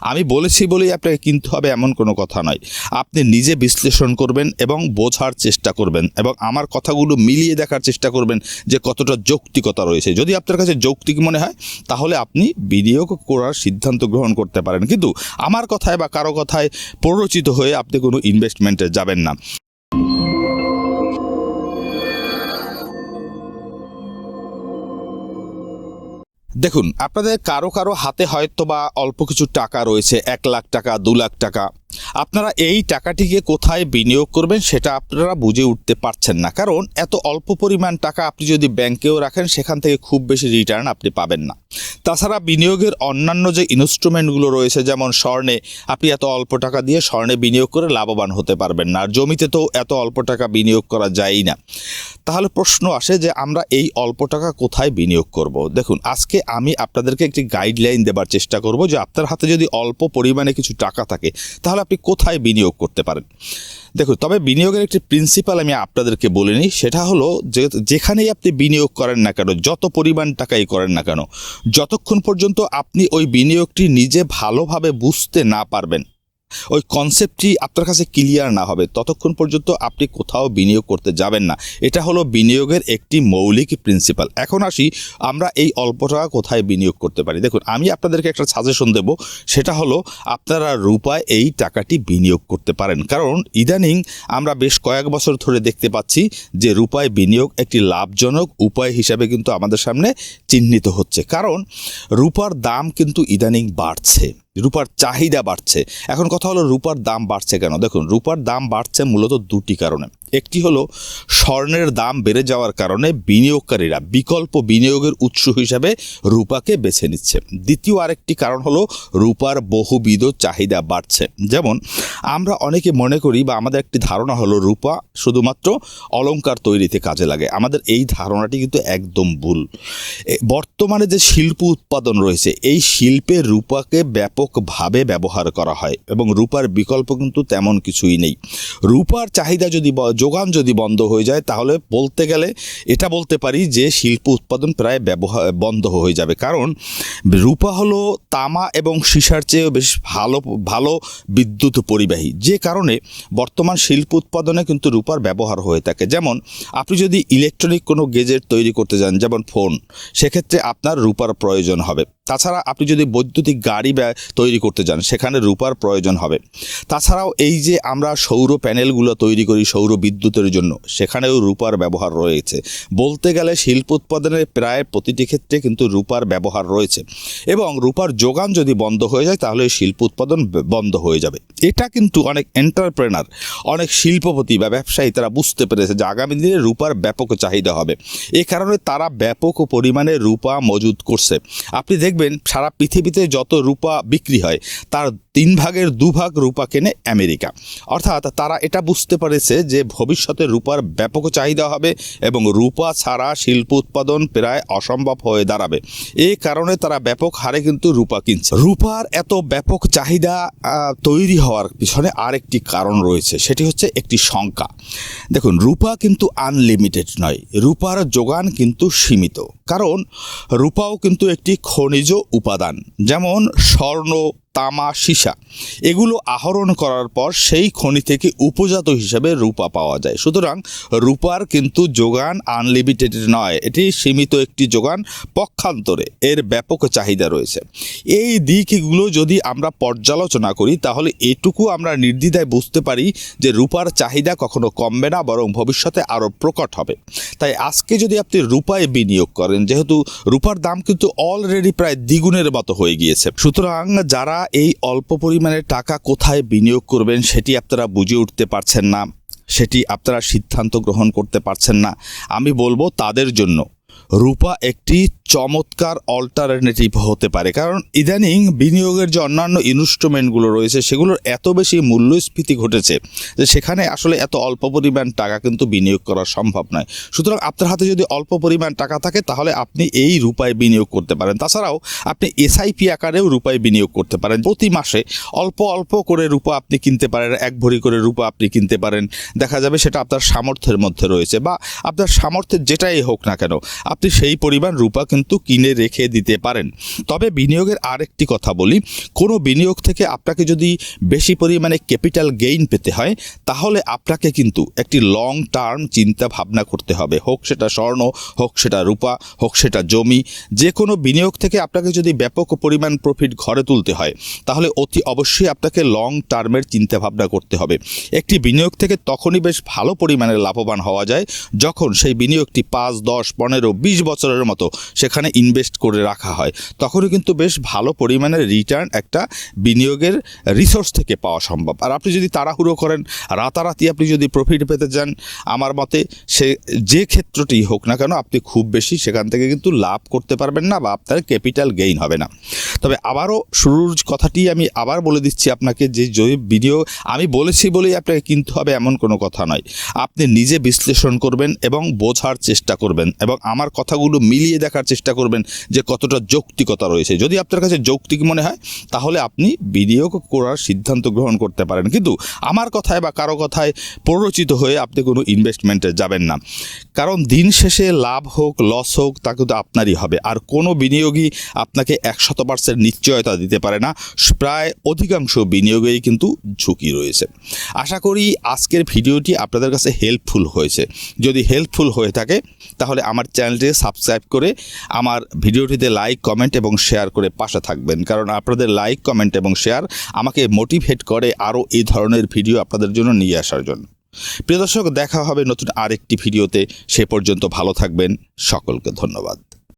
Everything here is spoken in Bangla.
আমি বলেছি বলেই আপনাকে কিনতে হবে এমন কোনো কথা নয়। আপনি নিজে বিশ্লেষণ করবেন এবং বোঝার চেষ্টা করবেন এবং আমার কথাগুলো মিলিয়ে দেখার চেষ্টা করবেন যে কতটা যৌক্তিকতা রয়েছে। যদি আপনার কাছে যৌক্তিক মনে হয়, তাহলে আপনি বিনিয়োগ করার সিদ্ধান্ত গ্রহণ করতে পারেন। কিন্তু আমার কথায় বা কারও কথায় প্ররোচিত হয়ে আপনি কোনো ইনভেস্টমেন্টে যাবেন না। দেখুন, আপনাদের কারও কারও হাতে হয়তো বা অল্প কিছু টাকা রয়েছে, এক লাখ টাকা, দু লাখ টাকা। আপনারা এই টাকাটিকে কোথায় বিনিয়োগ করবেন সেটা আপনারা বুঝে উঠতে পারছেন না। কারণ এত অল্প পরিমাণ টাকা আপনি যদি ব্যাংকেও রাখেন, সেখান থেকে খুব বেশি রিটার্ন আপনি পাবেন না। তাছাড়া বিনিয়োগের অন্যান্য যে ইনস্ট্রুমেন্টগুলো রয়েছে, যেমন স্বর্ণে আপনি এত অল্প টাকা দিয়ে স্বর্ণে বিনিয়োগ করে লাভবান হতে পারবেন না। আর জমিতে তো এত অল্প টাকা বিনিয়োগ করা যায়ই না। তাহলে প্রশ্ন আসে যে আমরা এই অল্প টাকা কোথায় বিনিয়োগ করব? দেখুন, আজকে আমি আপনাদেরকে একটি গাইডলাইন দেবার চেষ্টা করব যে আপনার হাতে যদি অল্প পরিমাণে কিছু টাকা থাকে, তাহলে আপনি কোথায় বিনিয়োগ করতে পারেন দেখুন, তবে বিনিয়োগের একটি প্রিন্সিপাল আমি আপনাদেরকে বলে নিই, সেটা হলো যে, যেখানেই আপনি বিনিয়োগ করেন না কেন, যত পরিমাণ টাকাই করেন না কেন, যতক্ষণ পর্যন্ত আপনি ওই বিনিয়োগটি নিজে ভালোভাবে বুঝতে না পারবেন ওই কনসেপ্টটি আপনার কাছে ক্লিয়ার না হবে, ততক্ষণ পর্যন্ত আপনি কোথাও বিনিয়োগ করতে যাবেন না। এটা হলো বিনিয়োগের একটি মৌলিক প্রিন্সিপাল এখন আসি আমরা এই অল্প টাকা কোথায় বিনিয়োগ করতে পারি। দেখুন, আমি আপনাদেরকে একটা সাজেশন দেব, সেটা হলো আপনারা রূপায় এই টাকাটি বিনিয়োগ করতে পারেন। কারণ ইদানিং আমরা বেশ কয়েক বছর ধরে দেখতে পাচ্ছি যে রূপায় বিনিয়োগ একটি লাভজনক উপায় হিসাবে কিন্তু আমাদের সামনে চিহ্নিত হচ্ছে। কারণ রূপার দাম কিন্তু ইদানিং বাড়ছে। রূপার চাহিদা বাড়ছে। এখন কথা হলো রূপার দাম বাড়ছে কেন? দেখুন, রূপার দাম বাড়ছে মূলত দুটি কারণে। একটি হলো স্বর্ণের দাম বেড়ে যাওয়ার কারণে বিনিয়োগকারীরা বিকল্প বিনিয়োগের উৎস হিসাবে রূপাকে বেছে নিচ্ছে। দ্বিতীয় আরেকটি কারণ হলো রূপার বহুবিধ চাহিদা বাড়ছে। যেমন, আমরা অনেকে মনে করি বা আমাদের একটি ধারণা হলো রূপা শুধুমাত্র অলংকার তৈরিতে কাজে লাগে। আমাদের এই ধারণাটি কিন্তু একদম ভুল। বর্তমানে যে শিল্প উৎপাদন রয়েছে, এই শিল্পে রূপাকে ব্যাপকভাবে ব্যবহার করা হয় এবং রূপার বিকল্প কিন্তু তেমন কিছুই নেই। রূপার চাহিদা যদি যোগান যদি বন্ধ হয়ে যায়, তাহলে বলতে গেলে এটা বলতে পারি যে শিল্প উৎপাদন প্রায় ব্যবহার বন্ধ হয়ে যাবে। কারণ রূপা হলো তামা এবং সীসার চেয়েও বেশ ভালো ভালো বিদ্যুৎ পরিবাহী। যে কারণে বর্তমান শিল্প উৎপাদনে কিন্তু রূপার ব্যবহার হয়ে থাকে। যেমন, আপনি যদি ইলেকট্রনিক কোনো গেজেট তৈরি করতে যান, যেমন ফোন, সেক্ষেত্রে আপনার রূপার প্রয়োজন হবে। তাছাড়া আপনি যদি বৈদ্যুতিক গাড়ি তৈরি করতে যান, সেখানে রূপার প্রয়োজন হবে। তাছাড়াও এই যে আমরা সৌর প্যানেলগুলো তৈরি করি, সৌর বিদ্যুতের জন্য। সেখানেও রূপার ব্যবহার রয়েছে। বলতে গেলে শিল্প উৎপাদনের প্রায় প্রতিটি ক্ষেত্রে কিন্তু রূপার ব্যবহার রয়েছে। এবং রূপার যোগান যদি বন্ধ হয়ে যায়, তাহলে শিল্প উৎপাদন বন্ধ হয়ে যাবে। এটা কিন্তু অনেক এন্টারপ্রেনার অনেক শিল্পপতি বা ব্যবসায়ী তারা বুঝতে পেরেছে যে আগামী দিনে রূপার ব্যাপক চাহিদা হবে। এ কারণে তারা ব্যাপক পরিমাণে রূপা মজুদ করছে। আপনি দেখবেন সারা পৃথিবীতে যত রূপা বিক্রি হয়, তার তিন ভাগের দুভাগ রূপা কেনে আমেরিকা। অর্থাৎ তারা এটা বুঝতে পেরেছে যে ভবিষ্যতে রূপার ব্যাপক চাহিদা হবে এবং রূপা ছাড়া শিল্প উৎপাদন প্রায় অসম্ভব হয়ে দাঁড়াবে। এই কারণে তারা ব্যাপক হারে কিন্তু রূপা কিনছে। রূপার এত ব্যাপক চাহিদা তৈরি হওয়ার পিছনে আরেকটি কারণ রয়েছে, সেটি হচ্ছে একটি সংখ্যা দেখুন, রূপা কিন্তু আনলিমিটেড নয়, রূপার যোগান কিন্তু সীমিত। কারণ রূপাও কিন্তু একটি খনিজ উপাদান, যেমন স্বর্ণ তামা সীসা। এগুলো আহরণ করার পর সেই খনি থেকে উপজাত হিসাবে রূপা পাওয়া যায়। সুতরাং রূপার কিন্তু যোগান আনলিমিটেড নয়। এটি সীমিত একটি যোগান পক্ষান্তরে। এর ব্যাপক চাহিদা রয়েছে। এই দিকগুলো যদি আমরা পর্যালোচনা করি, তাহলে এটুকু আমরা নির্দ্বিধায় বুঝতে পারি যে রূপার চাহিদা কখনো কমবে না, বরং ভবিষ্যতে আরও প্রকট হবে। তাই আজকে যদি আপনি রূপায় বিনিয়োগ করেন, যেহেতু রূপার দাম কিন্তু অলরেডি প্রায় দ্বিগুণের মতো হয়ে গিয়েছে। সুতরাং যারা এই অল্প পরিমাণের টাকা কোথায় বিনিয়োগ করবেন সেটি আপনারা বুঝে উঠতে পারছেন না। সেটি আপনারা সিদ্ধান্ত গ্রহণ করতে পারছেন না। আমি বলব তাদের জন্য। রূপা একটি চমৎকার অল্টারনেটিভ হতে পারে। কারণ ইদানিং বিনিয়োগের যে অন্যান্য ইনস্ট্রুমেন্টগুলো রয়েছে, সেগুলোর এত বেশি মূল্যস্ফীতি ঘটেছে যে সেখানে আসলে এত অল্প পরিমাণ টাকা কিন্তু বিনিয়োগ করা সম্ভব নয়। সুতরাং আপনার হাতে যদি অল্প পরিমাণ টাকা থাকে, তাহলে আপনি এই রূপায় বিনিয়োগ করতে পারেন। তাছাড়াও আপনি এসআইপি আকারেও রূপায় বিনিয়োগ করতে পারেন। প্রতি মাসে অল্প অল্প করে রূপা আপনি কিনতে পারেন, এক ভরি করে রূপা আপনি কিনতে পারেন। দেখা যাবে সেটা আপনার সামর্থ্যের মধ্যে রয়েছে বা আপনার সামর্থ্যের যেটাই হোক না কেন আপনি সেই পরিমাণ রূপা কিন্তু কিনে রেখে দিতে পারেন। তবে বিনিয়োগের আরেকটি কথা বলি, কোনো বিনিয়োগ থেকে আপনাকে যদি বেশি পরিমাণে ক্যাপিটাল গেইন পেতে হয়, তাহলে আপনাকে কিন্তু একটি লং টার্ম চিন্তা ভাবনা করতে হবে। হোক সেটা স্বর্ণ, হোক সেটা রূপা, হোক সেটা জমি, যে কোনো বিনিয়োগ থেকে আপনাকে যদি ব্যাপক পরিমাণ প্রফিট ঘরে তুলতে হয়, তাহলে অতি অবশ্যই আপনাকে লং টার্মের চিন্তা ভাবনা করতে হবে। একটি বিনিয়োগ থেকে তখনই বেশ ভালো পরিমাণে লাভবান হওয়া যায়, যখন সেই বিনিয়োগটি পাঁচ, দশ, পনেরো বিশ বছরের মতো সেখানে ইনভেস্ট করে রাখা হয়। তখনও কিন্তু বেশ ভালো পরিমাণের রিটার্ন একটা বিনিয়োগের রিসোর্স থেকে পাওয়া সম্ভব। আর আপনি যদি তাড়াহুড়ো করেন, রাতারাতি আপনি যদি প্রফিট পেতে যান আমার মতে সে যে ক্ষেত্রটি হোক না কেন আপনি খুব বেশি সেখান থেকে কিন্তু লাভ করতে পারবেন না বা আপনার ক্যাপিটাল গেইন হবে না। তবে আবারও শুরুর কথাটি আমি আবার বলে দিচ্ছি আপনাকে যে যদি বিনিয়োগ, আমি বলেছি বলেই আপনাকে কিনতে হবে এমন কোনো কথা নয়। আপনি নিজে বিশ্লেষণ করবেন এবং বোঝার চেষ্টা করবেন এবং আমার কথাগুলো মিলিয়ে দেখার চেষ্টা করবেন যে কতটা যৌক্তিকতা রয়েছে। যদি আপনার কাছে যৌক্তিক মনে হয়, তাহলে আপনি বিনিয়োগ করার সিদ্ধান্ত গ্রহণ করতে পারেন। কিন্তু আমার কথায় বা কারও কথায় প্ররোচিত হয়ে আপনি কোনো ইনভেস্টমেন্টে যাবেন না। কারণ দিন শেষে লাভ হোক লস হোক, তা কিন্তু আপনারই হবে। আর কোনো বিনিয়োগই আপনাকে একশত পার্সেন্ট নিশ্চয়তা দিতে পারে না। প্রায় অধিকাংশ বিনিয়োগেই কিন্তু ঝুঁকি রয়েছে। আশা করি আজকের ভিডিওটি আপনাদের কাছে হেল্পফুল হয়েছে। যদি হেল্পফুল হয়ে থাকে, তাহলে আমার চ্যানেলটি সাবস্ক্রাইব করে আমার ভিডিওটিতে লাইক কমেন্ট এবং শেয়ার করে পাশে থাকবেন। কারণ আপনাদের লাইক কমেন্ট এবং শেয়ার আমাকে মোটিভেট করে আরও এই ধরনের ভিডিও আপনাদের জন্য নিয়ে আসার জন্য। প্রিয় দর্শক, দেখা হবে নতুন আরেকটি ভিডিওতে। সে পর্যন্ত ভালো থাকবেন। সকলকে ধন্যবাদ।